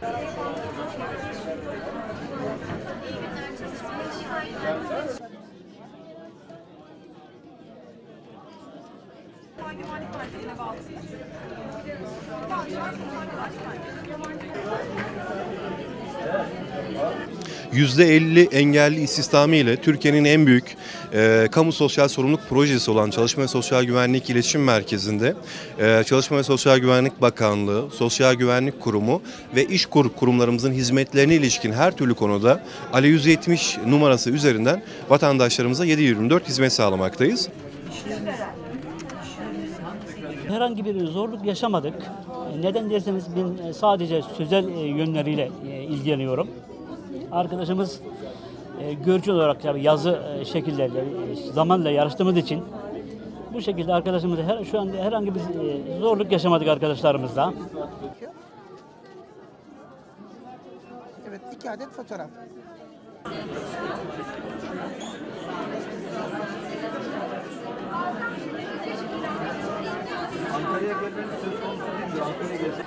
Hangi mali merkezine bağlısınız? %50 engelli istihdamı ile Türkiye'nin en büyük e, kamu sosyal sorumluluk projesi olan Çalışma ve Sosyal Güvenlik İletişim Merkezi'nde e, Çalışma ve Sosyal Güvenlik Bakanlığı, Sosyal Güvenlik Kurumu ve İşkur kurumlarımızın hizmetlerine ilişkin her türlü konuda Ali 170 numarası üzerinden vatandaşlarımıza 7/24 hizmet sağlamaktayız. Herhangi bir zorluk yaşamadık. Neden derseniz ben sadece sözel e, yönleriyle e, ilgileniyorum. Arkadaşımız e, görücü olarak yani yazı e, şekillerle e, zamanla yarıştığımız için bu şekilde arkadaşımızla her, şu anda herhangi bir e, zorluk yaşamadık arkadaşlarımızla. Evet, iki adet fotoğraf. Ankara'ya gelmeniz söz konusu değil mi? Ankara'ya gelsek